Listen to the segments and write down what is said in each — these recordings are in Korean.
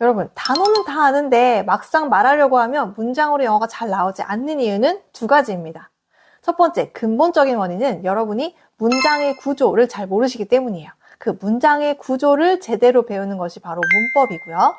여러분, 단어는 다 아는데 막상 말하려고 하면 문장으로 영어가 잘 나오지 않는 이유는 두 가지입니다. 첫 번째, 근본적인 원인은 여러분이 문장의 구조를 잘 모르시기 때문이에요. 그 문장의 구조를 제대로 배우는 것이 바로 문법이고요.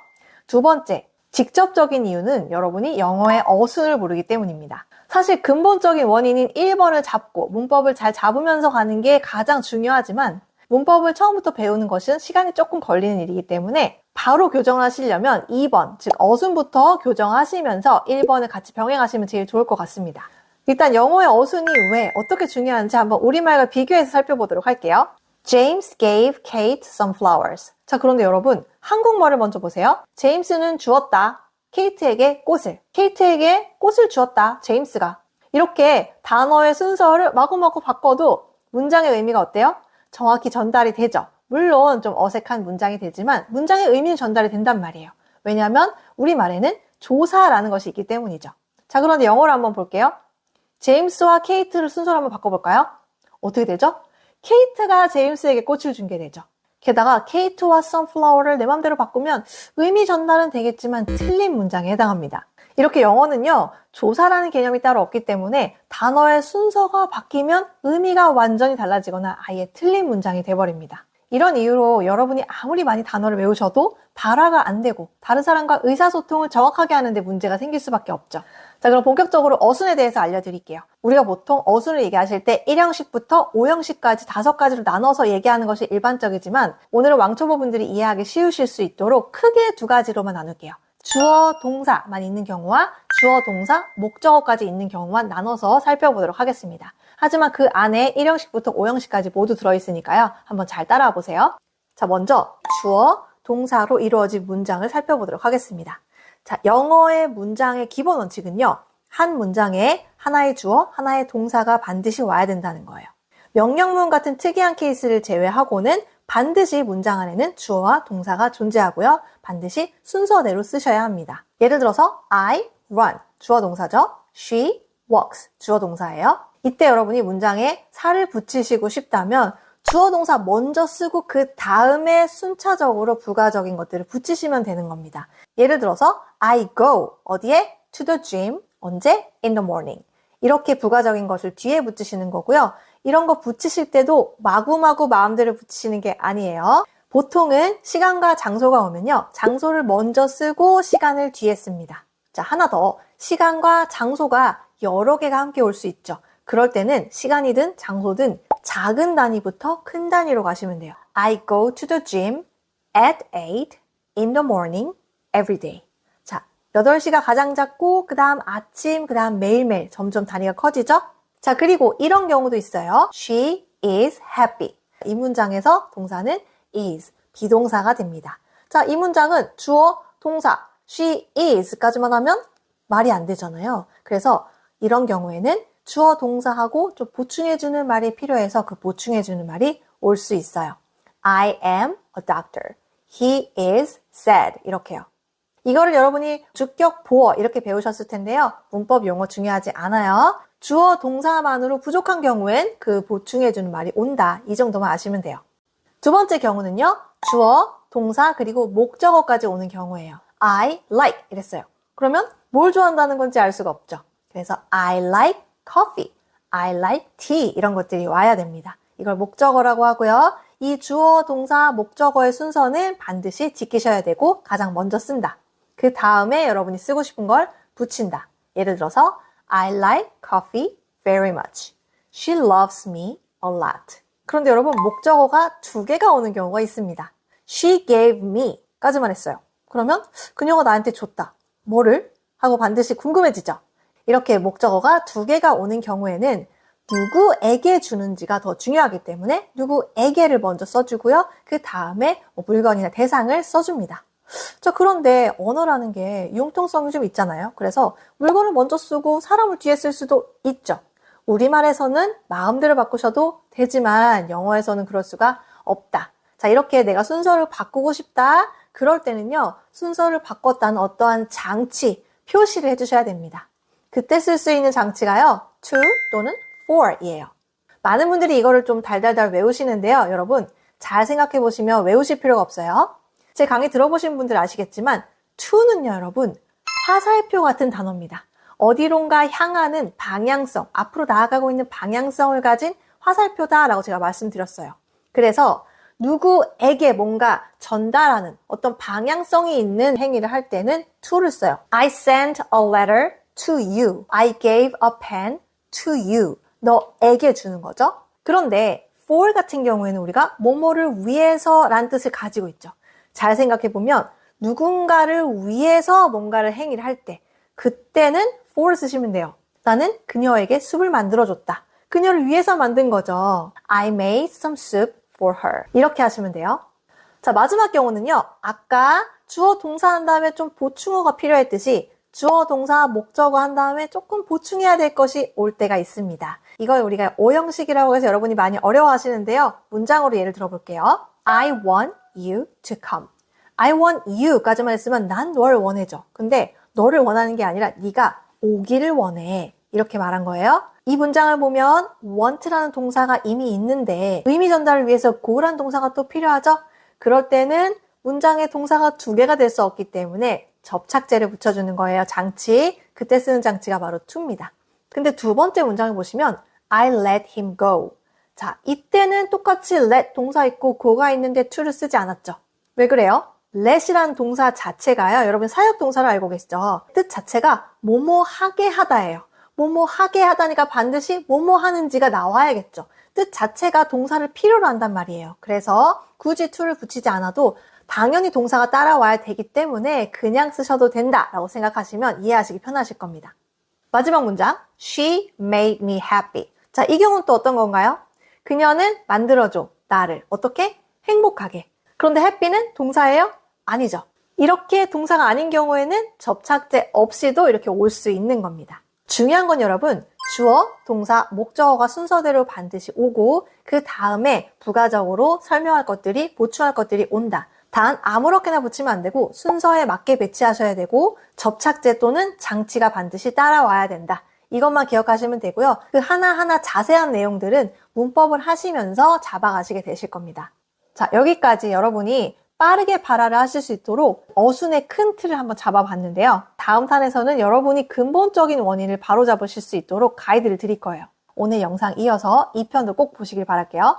두 번째, 직접적인 이유는 여러분이 영어의 어순을 모르기 때문입니다. 사실 근본적인 원인인 1번을 잡고 문법을 잘 잡으면서 가는 게 가장 중요하지만 문법을 처음부터 배우는 것은 시간이 조금 걸리는 일이기 때문에 바로 교정을 하시려면 2번, 즉 어순부터 교정하시면서 1번을 같이 병행하시면 제일 좋을 것 같습니다. 일단 영어의 어순이 왜 어떻게 중요한지 한번 우리말과 비교해서 살펴보도록 할게요. James gave Kate some flowers. 자, 그런데 여러분, 한국말을 먼저 보세요. 제임스는 주었다. 케이트에게 꽃을. 케이트에게 꽃을 주었다. 제임스가. 이렇게 단어의 순서를 마구마구 바꿔도 문장의 의미가 어때요? 정확히 전달이 되죠. 물론 좀 어색한 문장이 되지만 문장의 의미는 전달이 된단 말이에요. 왜냐하면 우리말에는 조사라는 것이 있기 때문이죠. 자, 그런데 영어로 한번 볼게요. 제임스와 케이트를 순서로 한번 바꿔볼까요? 어떻게 되죠? 케이트가 제임스에게 꽃을 준 게 되죠. 게다가 케이트와 선플라워를 내 맘대로 바꾸면 의미 전달은 되겠지만 틀린 문장에 해당합니다. 이렇게 영어는요, 조사라는 개념이 따로 없기 때문에 단어의 순서가 바뀌면 의미가 완전히 달라지거나 아예 틀린 문장이 돼버립니다. 이런 이유로 여러분이 아무리 많이 단어를 외우셔도 발화가 안 되고 다른 사람과 의사소통을 정확하게 하는데 문제가 생길 수밖에 없죠. 자, 그럼 본격적으로 어순에 대해서 알려드릴게요. 우리가 보통 어순을 얘기하실 때 1형식부터 5형식까지 다섯 가지로 나눠서 얘기하는 것이 일반적이지만 오늘은 왕초보분들이 이해하기 쉬우실 수 있도록 크게 두 가지로만 나눌게요. 주어, 동사만 있는 경우와 주어, 동사, 목적어까지 있는 경우만 나눠서 살펴보도록 하겠습니다. 하지만 그 안에 1형식부터 5형식까지 모두 들어있으니까요. 한번 잘 따라와 보세요. 자, 먼저 주어, 동사로 이루어진 문장을 살펴보도록 하겠습니다. 자, 영어의 문장의 기본 원칙은요. 한 문장에 하나의 주어, 하나의 동사가 반드시 와야 된다는 거예요. 명령문 같은 특이한 케이스를 제외하고는 반드시 문장 안에는 주어와 동사가 존재하고요. 반드시 순서대로 쓰셔야 합니다. 예를 들어서 I run 주어 동사죠. She walks 주어 동사예요. 이때 여러분이 문장에 살을 붙이시고 싶다면 주어 동사 먼저 쓰고 그 다음에 순차적으로 부가적인 것들을 붙이시면 되는 겁니다. 예를 들어서 I go 어디에? to the gym 언제? in the morning 이렇게 부가적인 것을 뒤에 붙이시는 거고요. 이런 거 붙이실 때도 마구마구 마음대로 붙이시는 게 아니에요. 보통은 시간과 장소가 오면요. 장소를 먼저 쓰고 시간을 뒤에 씁니다. 자, 하나 더. 시간과 장소가 여러 개가 함께 올 수 있죠. 그럴 때는 시간이든 장소든 작은 단위부터 큰 단위로 가시면 돼요. I go to the gym at 8 in the morning every day. 자, 8시가 가장 작고 그 다음 아침, 그 다음 매일매일 점점 단위가 커지죠? 자, 그리고 이런 경우도 있어요. She is happy. 이 문장에서 동사는 is, 비동사가 됩니다. 자, 이 문장은 주어, 동사, she is까지만 하면 말이 안 되잖아요. 그래서 이런 경우에는 주어 동사하고 좀 보충해주는 말이 필요해서 그 보충해주는 말이 올 수 있어요. I am a doctor. He is sad. 이렇게요. 이거를 여러분이 주격 보어 이렇게 배우셨을 텐데요. 문법 용어 중요하지 않아요. 주어 동사만으로 부족한 경우엔 그 보충해주는 말이 온다. 이 정도만 아시면 돼요. 두 번째 경우는요. 주어, 동사, 그리고 목적어까지 오는 경우예요. I like 이랬어요. 그러면 뭘 좋아한다는 건지 알 수가 없죠. 그래서 I like coffee, I like tea 이런 것들이 와야 됩니다. 이걸 목적어라고 하고요. 이 주어, 동사, 목적어의 순서는 반드시 지키셔야 되고 가장 먼저 쓴다. 그 다음에 여러분이 쓰고 싶은 걸 붙인다. 예를 들어서 I like coffee very much. She loves me a lot. 그런데 여러분 목적어가 두 개가 오는 경우가 있습니다. She gave me 까지만 했어요. 그러면 그녀가 나한테 줬다. 뭐를? 하고 반드시 궁금해지죠. 이렇게 목적어가 두 개가 오는 경우에는 누구에게 주는지가 더 중요하기 때문에 누구에게를 먼저 써주고요. 그 다음에 뭐 물건이나 대상을 써줍니다. 자, 그런데 언어라는 게 융통성이 좀 있잖아요. 그래서 물건을 먼저 쓰고 사람을 뒤에 쓸 수도 있죠. 우리말에서는 마음대로 바꾸셔도 되지만 영어에서는 그럴 수가 없다. 자, 이렇게 내가 순서를 바꾸고 싶다. 그럴 때는요, 순서를 바꿨다는 어떠한 장치, 표시를 해주셔야 됩니다. 그때 쓸 수 있는 장치가요, to 또는 for이에요. 많은 분들이 이거를 좀 달달달 외우시는데요, 여러분. 잘 생각해 보시면 외우실 필요가 없어요. 제 강의 들어보신 분들 아시겠지만 to는요, 여러분, 화살표 같은 단어입니다. 어디론가 향하는 방향성, 앞으로 나아가고 있는 방향성을 가진 화살표다라고 제가 말씀드렸어요. 그래서 누구에게 뭔가 전달하는 어떤 방향성이 있는 행위를 할 때는 to를 써요. I sent a letter to you. I gave a pen to you. 너에게 주는 거죠. 그런데 for 같은 경우에는 우리가 뭐뭐를 위해서라는 뜻을 가지고 있죠. 잘 생각해 보면 누군가를 위해서 뭔가를 행위를 할 때 그때는 for를 쓰시면 돼요. 나는 그녀에게 숲을 만들어줬다. 그녀를 위해서 만든 거죠. I made some soup for her. 이렇게 하시면 돼요. 자, 마지막 경우는요. 아까 주어 동사 한 다음에 좀 보충어가 필요했듯이 주어 동사 목적어 한 다음에 조금 보충해야 될 것이 올 때가 있습니다. 이걸 우리가 오형식이라고 해서 여러분이 많이 어려워하시는데요. 문장으로 예를 들어볼게요. I want you to come. I want you까지만 했으면 난 널 원해줘. 근데 너를 원하는 게 아니라 네가 오기를 원해. 이렇게 말한 거예요. 이 문장을 보면 want라는 동사가 이미 있는데 의미 전달을 위해서 go란 동사가 또 필요하죠? 그럴 때는 문장에 동사가 두 개가 될 수 없기 때문에 접착제를 붙여주는 거예요. 장치. 그때 쓰는 장치가 바로 to입니다. 근데 두 번째 문장을 보시면 I let him go. 자, 이때는 똑같이 let 동사 있고 go가 있는데 to를 쓰지 않았죠. 왜 그래요? let이라는 동사 자체가요. 여러분 사역 동사를 알고 계시죠? 뜻 자체가 뭐뭐 하게 하다예요. 뭐뭐 하게 하다니까 반드시 뭐뭐 하는지가 나와야겠죠. 뜻 자체가 동사를 필요로 한단 말이에요. 그래서 굳이 to를 붙이지 않아도 당연히 동사가 따라와야 되기 때문에 그냥 쓰셔도 된다라고 생각하시면 이해하시기 편하실 겁니다. 마지막 문장. She made me happy. 자, 이 경우는 또 어떤 건가요? 그녀는 만들어줘. 나를. 어떻게? 행복하게. 그런데 happy는 동사예요? 아니죠. 이렇게 동사가 아닌 경우에는 접착제 없이도 이렇게 올 수 있는 겁니다. 중요한 건 여러분, 주어, 동사, 목적어가 순서대로 반드시 오고 그 다음에 부가적으로 설명할 것들이, 보충할 것들이 온다. 단 아무렇게나 붙이면 안 되고 순서에 맞게 배치하셔야 되고 접착제 또는 장치가 반드시 따라와야 된다. 이것만 기억하시면 되고요. 그 하나하나 자세한 내용들은 문법을 하시면서 잡아가시게 되실 겁니다. 자, 여기까지 여러분이 빠르게 발화를 하실 수 있도록 어순의 큰 틀을 한번 잡아봤는데요. 다음 탄에서는 여러분이 근본적인 원인을 바로잡으실 수 있도록 가이드를 드릴 거예요. 오늘 영상 이어서 2편도 꼭 보시길 바랄게요.